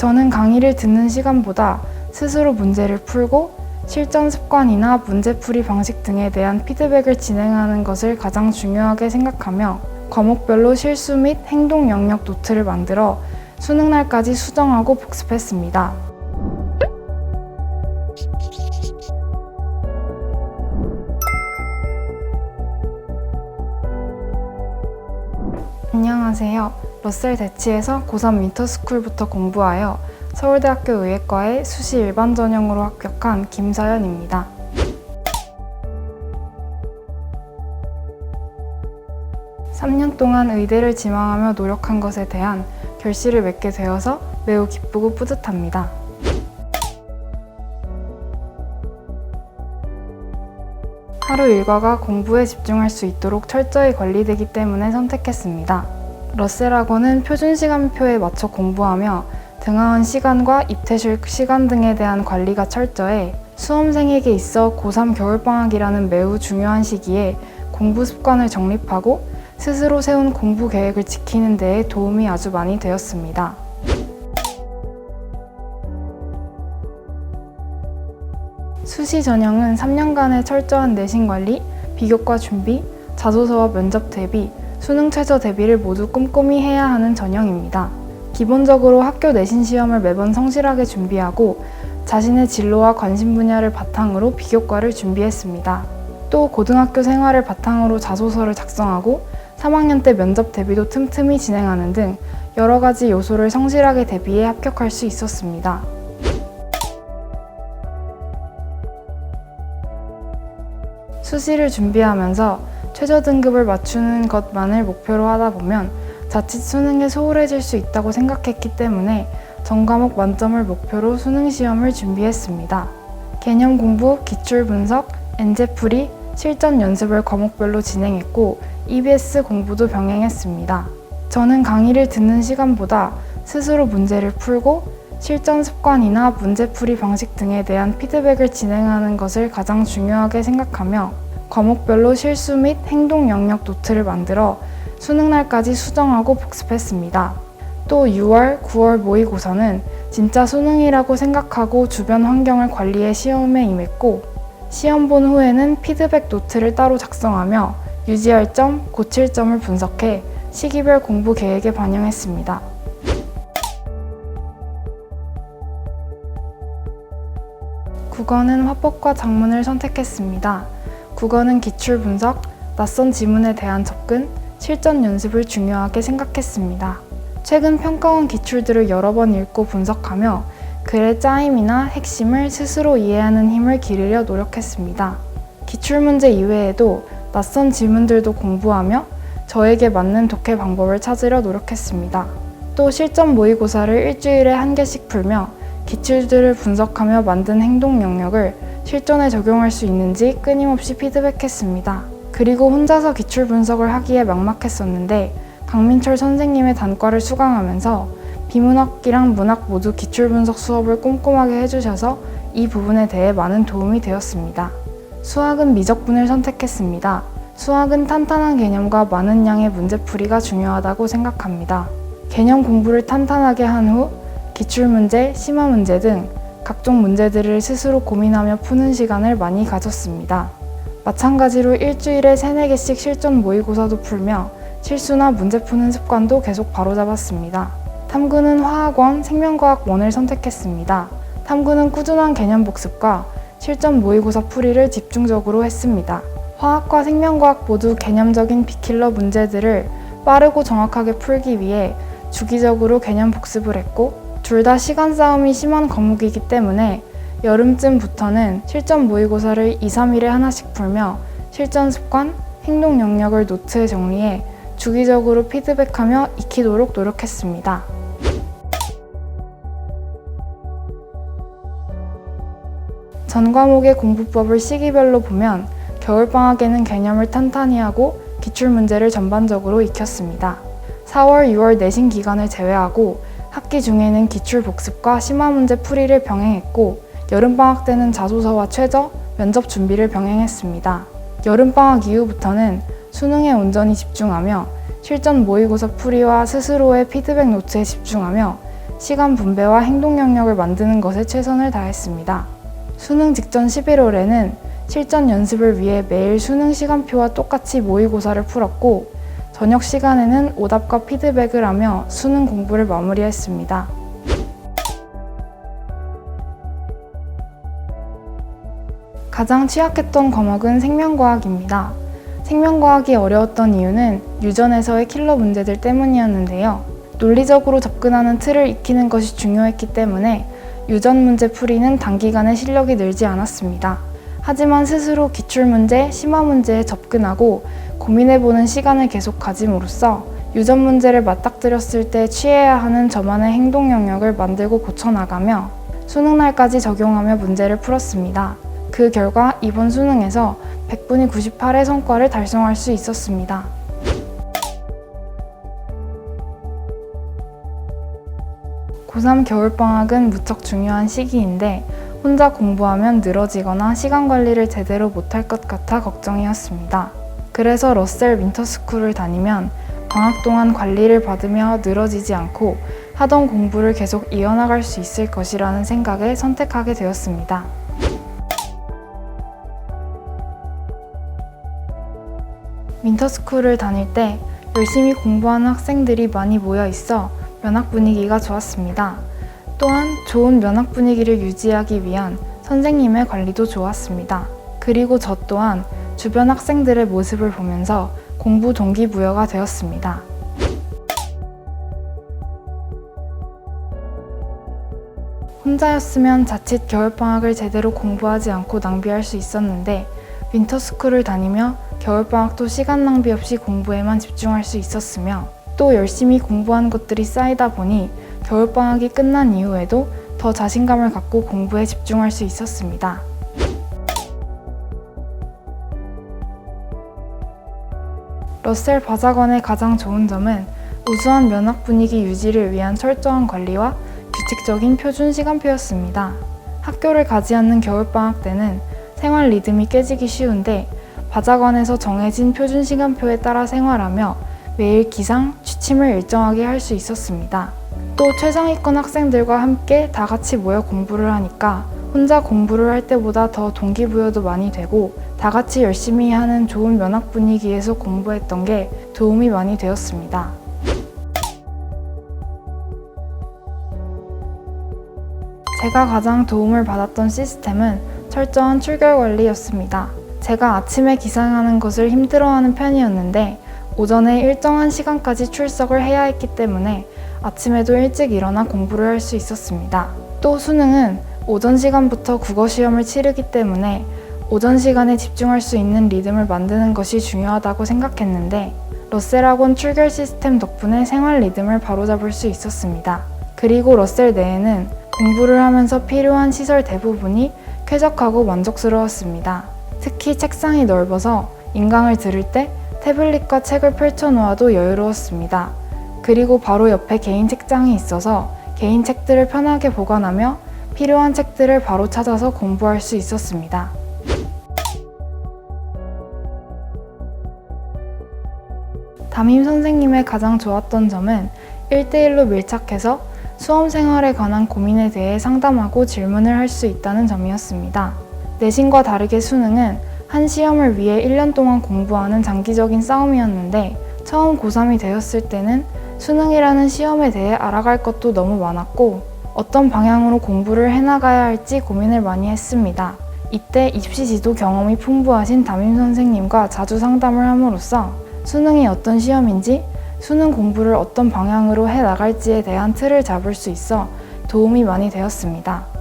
저는 강의를 듣는 시간보다 스스로 문제를 풀고 실전 습관이나 문제풀이 방식 등에 대한 피드백을 진행하는 것을 가장 중요하게 생각하며 과목별로 실수 및 행동 영역 노트를 만들어 수능 날까지 수정하고 복습했습니다. 안녕하세요. 러셀 대치에서 고3 윈터스쿨부터 공부하여 서울대학교 의예과의 수시 일반 전형으로 합격한 김서연입니다. 삼년 동안 의대를 지망하며 노력한 것에 대한 결실을 맺게 되어서 매우 기쁘고 뿌듯합니다. 하루 일과가 공부에 집중할 수 있도록 철저히 관리되기 때문에 선택했습니다. 러셀학원은 표준 시간표에 맞춰 공부하며 등하원 시간과 입퇴실 시간 등에 대한 관리가 철저해 수험생에게 있어 고3 겨울방학이라는 매우 중요한 시기에 공부 습관을 정립하고 스스로 세운 공부 계획을 지키는 데에 도움이 아주 많이 되었습니다. 수시 전형은 3년간의 철저한 내신 관리, 비교과 준비, 자소서와 면접 대비, 수능 최저 대비를 모두 꼼꼼히 해야 하는 전형입니다. 기본적으로 학교 내신 시험을 매번 성실하게 준비하고 자신의 진로와 관심 분야를 바탕으로 비교과를 준비했습니다. 또 고등학교 생활을 바탕으로 자소서를 작성하고 3학년 때 면접 대비도 틈틈이 진행하는 등 여러 가지 요소를 성실하게 대비해 합격할 수 있었습니다. 수시를 준비하면서 최저 등급을 맞추는 것만을 목표로 하다 보면 자칫 수능에 소홀해질 수 있다고 생각했기 때문에 전 과목 만점을 목표로 수능 시험을 준비했습니다. 개념 공부, 기출 분석, 엔제풀이, 실전 연습을 과목별로 진행했고 EBS 공부도 병행했습니다. 저는 강의를 듣는 시간보다 스스로 문제를 풀고 실전 습관이나 문제풀이 방식 등에 대한 피드백을 진행하는 것을 가장 중요하게 생각하며 과목별로 실수 및 행동 영역 노트를 만들어 수능 날까지 수정하고 복습했습니다. 또 6월, 9월 모의고사는 진짜 수능이라고 생각하고 주변 환경을 관리해 시험에 임했고 시험 본 후에는 피드백 노트를 따로 작성하며 유지할 점, 고칠 점을 분석해 시기별 공부 계획에 반영했습니다. 국어는 화법과 작문을 선택했습니다. 국어는 기출 분석, 낯선 지문에 대한 접근, 실전 연습을 중요하게 생각했습니다. 최근 평가원 기출들을 여러 번 읽고 분석하며 글의 짜임이나 핵심을 스스로 이해하는 힘을 기르려 노력했습니다. 기출문제 이외에도 낯선 지문들도 공부하며 저에게 맞는 독해 방법을 찾으려 노력했습니다. 또 실전 모의고사를 일주일에 한 개씩 풀며 기출들을 분석하며 만든 행동 영역을 실전에 적용할 수 있는지 끊임없이 피드백했습니다. 그리고 혼자서 기출 분석을 하기에 막막했었는데 강민철 선생님의 단과를 수강하면서 비문학기랑 문학 모두 기출 분석 수업을 꼼꼼하게 해주셔서 이 부분에 대해 많은 도움이 되었습니다. 수학은 미적분을 선택했습니다. 수학은 탄탄한 개념과 많은 양의 문제풀이가 중요하다고 생각합니다. 개념 공부를 탄탄하게 한 후 기출문제, 심화문제 등 각종 문제들을 스스로 고민하며 푸는 시간을 많이 가졌습니다. 마찬가지로 일주일에 3, 4개씩 실전 모의고사도 풀며 실수나 문제 푸는 습관도 계속 바로잡았습니다. 탐구는 화학원, 생명과학원을 선택했습니다. 탐구는 꾸준한 개념 복습과 실전 모의고사 풀이를 집중적으로 했습니다. 화학과 생명과학 모두 개념적인 비킬러 문제들을 빠르고 정확하게 풀기 위해 주기적으로 개념 복습을 했고 둘 다 시간 싸움이 심한 과목이기 때문에 여름쯤부터는 실전 모의고사를 2, 3일에 하나씩 풀며 실전 습관, 행동 영역을 노트에 정리해 주기적으로 피드백하며 익히도록 노력했습니다. 전 과목의 공부법을 시기별로 보면 겨울방학에는 개념을 탄탄히 하고 기출문제를 전반적으로 익혔습니다. 4월, 6월 내신 기간을 제외하고 학기 중에는 기출 복습과 심화 문제 풀이를 병행했고 여름방학 때는 자소서와 최저, 면접 준비를 병행했습니다. 여름방학 이후부터는 수능에 온전히 집중하며 실전 모의고사 풀이와 스스로의 피드백 노트에 집중하며 시간 분배와 행동 영역을 만드는 것에 최선을 다했습니다. 수능 직전 11월에는 실전 연습을 위해 매일 수능 시간표와 똑같이 모의고사를 풀었고 저녁 시간에는 오답과 피드백을 하며 수능 공부를 마무리했습니다. 가장 취약했던 과목은 생명과학입니다. 생명과학이 어려웠던 이유는 유전에서의 킬러 문제들 때문이었는데요. 논리적으로 접근하는 틀을 익히는 것이 중요했기 때문에 유전 문제 풀이는 단기간에 실력이 늘지 않았습니다. 하지만 스스로 기출문제, 심화 문제에 접근하고 고민해보는 시간을 계속 가짐으로써 유전 문제를 맞닥뜨렸을 때 취해야 하는 저만의 행동 영역을 만들고 고쳐나가며 수능 날까지 적용하며 문제를 풀었습니다. 그 결과 이번 수능에서 100분이 98의 성과를 달성할 수 있었습니다. 고3 겨울방학은 무척 중요한 시기인데 혼자 공부하면 늘어지거나 시간 관리를 제대로 못할 것 같아 걱정이었습니다. 그래서 러셀 윈터스쿨을 다니면 방학 동안 관리를 받으며 늘어지지 않고 하던 공부를 계속 이어나갈 수 있을 것이라는 생각에 선택하게 되었습니다. 윈터스쿨을 다닐 때 열심히 공부하는 학생들이 많이 모여 있어 면학 분위기가 좋았습니다. 또한 좋은 면학 분위기를 유지하기 위한 선생님의 관리도 좋았습니다. 그리고 저 또한 주변 학생들의 모습을 보면서 공부 동기부여가 되었습니다. 혼자였으면 자칫 겨울방학을 제대로 공부하지 않고 낭비할 수 있었는데 윈터스쿨을 다니며 겨울방학도 시간 낭비 없이 공부에만 집중할 수 있었으며 또 열심히 공부한 것들이 쌓이다 보니 겨울방학이 끝난 이후에도 더 자신감을 갖고 공부에 집중할 수 있었습니다. 러셀 바자건의 가장 좋은 점은 우수한 면학 분위기 유지를 위한 철저한 관리와 규칙적인 표준 시간표였습니다. 학교를 가지 않는 겨울방학 때는 생활 리듬이 깨지기 쉬운데 바자관에서 정해진 표준 시간표에 따라 생활하며 매일 기상, 취침을 일정하게 할 수 있었습니다. 또 최상위권 학생들과 함께 다 같이 모여 공부를 하니까 혼자 공부를 할 때보다 더 동기부여도 많이 되고 다 같이 열심히 하는 좋은 면학 분위기에서 공부했던 게 도움이 많이 되었습니다. 제가 가장 도움을 받았던 시스템은 철저한 출결 관리였습니다. 제가 아침에 기상하는 것을 힘들어하는 편이었는데 오전에 일정한 시간까지 출석을 해야 했기 때문에 아침에도 일찍 일어나 공부를 할 수 있었습니다. 또 수능은 오전 시간부터 국어 시험을 치르기 때문에 오전 시간에 집중할 수 있는 리듬을 만드는 것이 중요하다고 생각했는데 러셀 학원 출결 시스템 덕분에 생활 리듬을 바로잡을 수 있었습니다. 그리고 러셀 내에는 공부를 하면서 필요한 시설 대부분이 쾌적하고 만족스러웠습니다. 특히 책상이 넓어서 인강을 들을 때 태블릿과 책을 펼쳐놓아도 여유로웠습니다. 그리고 바로 옆에 개인 책장이 있어서 개인 책들을 편하게 보관하며 필요한 책들을 바로 찾아서 공부할 수 있었습니다. 담임 선생님의 가장 좋았던 점은 1대1로 밀착해서 수험 생활에 관한 고민에 대해 상담하고 질문을 할 수 있다는 점이었습니다. 내신과 다르게 수능은 한 시험을 위해 1년 동안 공부하는 장기적인 싸움이었는데 처음 고3이 되었을 때는 수능이라는 시험에 대해 알아갈 것도 너무 많았고 어떤 방향으로 공부를 해나가야 할지 고민을 많이 했습니다. 이때 입시 지도 경험이 풍부하신 담임 선생님과 자주 상담을 함으로써 수능이 어떤 시험인지 수능 공부를 어떤 방향으로 해 나갈지에 대한 틀을 잡을 수 있어 도움이 많이 되었습니다.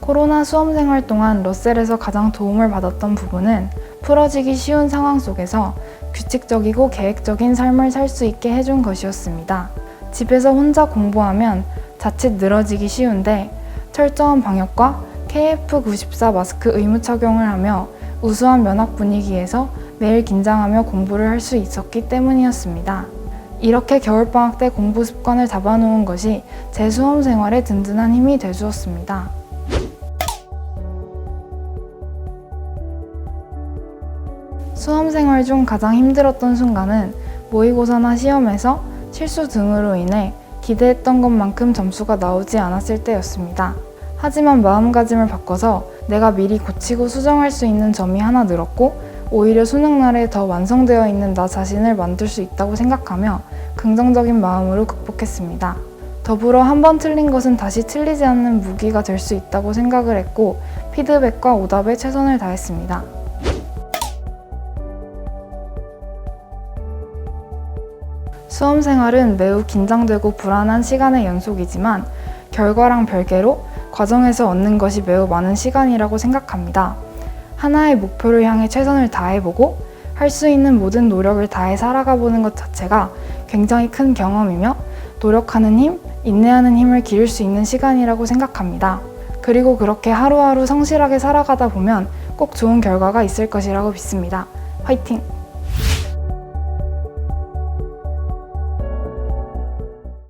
코로나 수험 생활 동안 러셀에서 가장 도움을 받았던 부분은 풀어지기 쉬운 상황 속에서 규칙적이고 계획적인 삶을 살 수 있게 해준 것이었습니다. 집에서 혼자 공부하면 자칫 늘어지기 쉬운데 철저한 방역과 KF94 마스크 의무 착용을 하며 우수한 면학 분위기에서 매일 긴장하며 공부를 할 수 있었기 때문이었습니다. 이렇게 겨울방학 때 공부 습관을 잡아놓은 것이 제 수험 생활에 든든한 힘이 되주었습니다. 수험 생활 중 가장 힘들었던 순간은 모의고사나 시험에서 실수 등으로 인해 기대했던 것만큼 점수가 나오지 않았을 때였습니다. 하지만 마음가짐을 바꿔서 내가 미리 고치고 수정할 수 있는 점이 하나 늘었고 오히려 수능날에 더 완성되어 있는 나 자신을 만들 수 있다고 생각하며 긍정적인 마음으로 극복했습니다. 더불어 한 번 틀린 것은 다시 틀리지 않는 무기가 될 수 있다고 생각을 했고 피드백과 오답에 최선을 다했습니다. 수험 생활은 매우 긴장되고 불안한 시간의 연속이지만 결과랑 별개로 과정에서 얻는 것이 매우 많은 시간이라고 생각합니다. 하나의 목표를 향해 최선을 다해보고 할 수 있는 모든 노력을 다해 살아가 보는 것 자체가 굉장히 큰 경험이며 노력하는 힘, 인내하는 힘을 기를 수 있는 시간이라고 생각합니다. 그리고 그렇게 하루하루 성실하게 살아가다 보면 꼭 좋은 결과가 있을 것이라고 믿습니다. 화이팅!